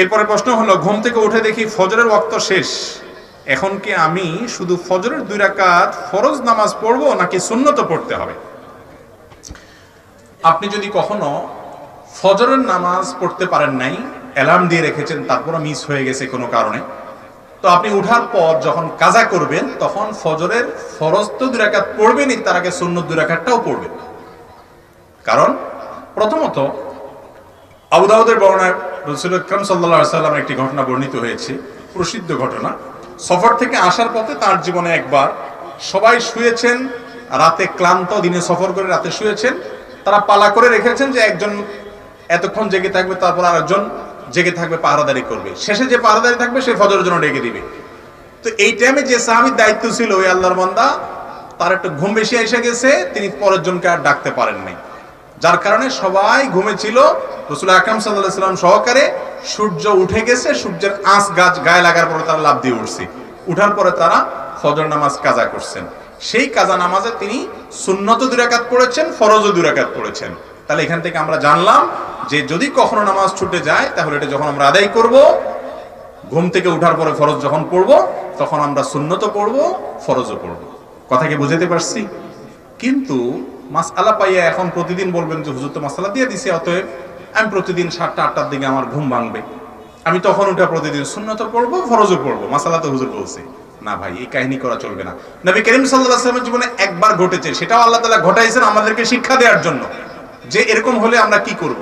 এরপরে প্রশ্ন হলো, ঘুম থেকে উঠে দেখি ফজরের ওয়াক্ত শেষ। এখন কি আমি শুধু ফজরের দুই রাকাত ফরজ নামাজ পড়ব নাকি সুন্নত পড়তে হবে? আপনি যদি কখনো ফজরের নামাজ পড়তে পারেন নাই, অ্যালার্ম দিয়ে রেখেছেন তারপরে মিস হয়ে গেছে কোনো কারণে, তো আপনি উঠার পর যখন কাজা করবেন, তখন ফজরের ফরজ তো দুই রাকাত পড়বেনই, তার আগে সুন্নত দুই রাকাতটাও পড়বেন। কারণ প্রথমত, আবু দাউদের বর্ণায় রসুল আকরাম সাল্লাহ সাল্লামের একটি ঘটনা বর্ণিত হয়েছে, প্রসিদ্ধ ঘটনা। সফর থেকে আসার পথে তার জীবনে একবার সবাই শুয়েছেন, রাতে ক্লান্ত দিনে সফর করে রাতে শুয়েছেন। তারা পালা করে রেখেছেন যে একজন এতক্ষণ জেগে থাকবে, তারপর আরেকজন জেগে থাকবে, পাহারাদারি করবে। শেষে যে পাহারাদারি থাকবে, সে ফজরের জন্য ডেকে দিবে। তো এই টাইমে যে সাহাবির দায়িত্ব ছিল, ওই আল্লাহর বান্দা, তার একটু ঘুম বেশি এসে গেছে, তিনি পরের জনকে আর ডাকতে পারেন নাই যার কারণে সবাই ঘুমেছিল। রসুল আকরাম সাল্লাম সহকারে সূর্য উঠে গেছে, সূর্যের আঁচ গাছ গায়ে লাগার পরে তারা লাভ দিয়ে উঠছে। উঠার পরে তারা ফজর নামাজ কাজা করছেন। সেই কাজা নামাজে তিনি সুন্নত দুরাকাত পড়েছেন ফরজ দুরাকাত পড়েছেন। তাহলে এখান থেকে আমরা জানলাম যে যদি কখনো নামাজ ছুটে যায়, তাহলে এটা যখন আমরা আদায় করব, ঘুম থেকে উঠার পরে ফরজ যখন পড়ব, তখন আমরা সুন্নত পড়ব, ফরজও পড়ব। কথা কি বুঝাতে পারছি? কিন্তু মাসআলা পাইয়া এখন প্রতিদিন বলবেন যে, হুজুর, তো মাসালা দিয়ে দিছে, অতএব আমি প্রতিদিন সাতটা, আটটার দিকে আমার ঘুম ভাঙবে। আমি তখন উঠে প্রতিদিন সুন্নত পড়ব, ফরজও পড়ব। মাসালা তো হুজুর বলছে, না ভাই, এই কাহিনী করা চলবে না। নবী করিম সাল্লাল্লাহু আলাইহি ওয়াসাল্লামের জীবনে একবার ঘটেছে, সেটাও আল্লাহ তাআলা ঘটাইছেন আমাদেরকে শিক্ষা দেওয়ার জন্য, যে এরকম হলে আমরা কি করব।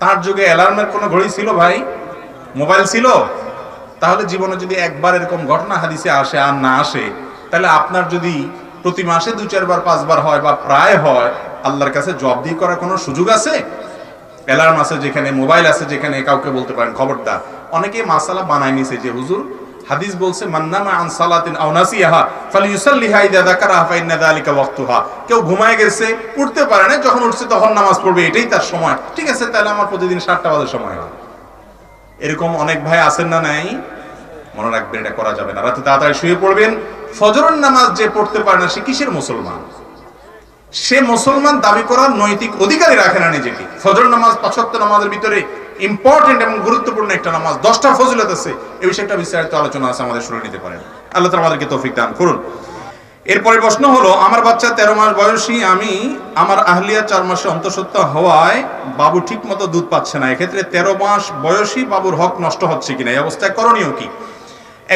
তার যুগে অ্যালার্মের কোনো ঘড়ি ছিল ভাই? মোবাইল ছিল? তাহলে জীবনে যদি একবার এরকম ঘটনা হাদিসে আসে আর না আসে, তাহলে আপনার যদি প্রতি মাসে দু, চারবার, পাঁচবার হয় বা প্রায় হয়, আল্লাহর কাছে জব দিয়ে করার কোনো সুযোগ আছে? অ্যালার্ম আছে যেখানে মোবাইল আছে যেখানে কাউকে বলতে পারেন, খবরদার। অনেকে মাসালা বানায় নিছে যে, হুজুর, হাদিস বলছে মান্নামা আন সালাতিন আও নাসিয়াহা, ফালিয়ুসাল্লিহা ইযা যাকারাহা ফাইন্না যালিকা ওয়াক্তুহা। কেউ ঘুমায় গেছে, উঠতে পারে না, যখন উঠছে তখন নামাজ পড়বে, এটাই তার সময়। ঠিক আছে, তাহলে আমার প্রতিদিন সাতটা বাজে সময় হয়। এরকম অনেক ভাই আছেন না নাই? মনে রাখবেন, এটা করা যাবে না। রাতে তাড়াতাড়ি শুয়ে পড়বেন ফজরের নামাজ যে পড়তে পারে না, সে কিসের মুসলমান? সে মুসলমান দাবি করার নৈতিক অধিকারই রাখে না নিজেকে। ফজর নামাজ পাঁচক্ত নামাজের ভিতরে ইম্পর্টেন্ট এবং গুরুত্বপূর্ণ একটা নামাজ, দশটা ফজিলত আছে এই বিষয়ে একটা বিস্তারিত আলোচনা আছে, আমাদের শুনে নিতে পারেন। আল্লাহ তাআলা আমাদেরকে তৌফিক দান করুন। এরপরে প্রশ্ন হলো, আমার বাচ্চা তেরো মাস বয়সী, আমি আমার আহলিয়া চার মাসে অন্তঃসত্ত্বা হওয়ায় বাবু ঠিক মতো দুধ পাচ্ছে না। এক্ষেত্রে তেরো মাস বয়সী বাবুর হক নষ্ট হচ্ছে কিনা? এই অবস্থায় করণীয় কি?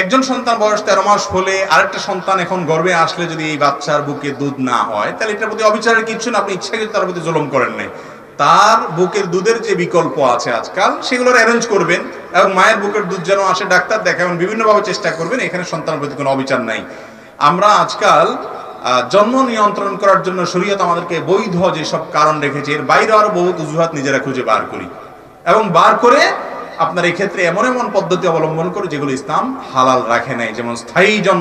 একজন সন্তান বয়স তেরো মাস হলে আরেকটা সন্তান এখন গর্বে আসলে যদি এই বাচ্চার বুকে দুধ না হয়, তাহলে এটার প্রতি অবিচারের কিছু না, আপনি ইচ্ছাকৃত তার প্রতি জলম করেন নাই। তার বুকের দুধের যে বিকল্প আছে আজকাল, সেগুলোর অ্যারেঞ্জ করবেন এবং মায়ের বুকের দুধ যেন আসে, ডাক্তার দেখাবেন বিভিন্নভাবে চেষ্টা করবেন, এখানে সন্তানের প্রতি কোনো অবিচার নাই। আমরা আজকাল জন্ম নিয়ন্ত্রণ করার জন্য শরীয়ত আমাদেরকে বৈধ যেসব কারণ রেখেছে, এর বাইরে আরও বহুত অজুহাত নিজেরা খুঁজে বার করি। এবং বার করে আপনার এই ক্ষেত্রে এমন এমন পদ্ধতি অবলম্বন করে যেগুলো ইসলাম হালাল রাখে নাই, যেমন স্থায়ী জন্ম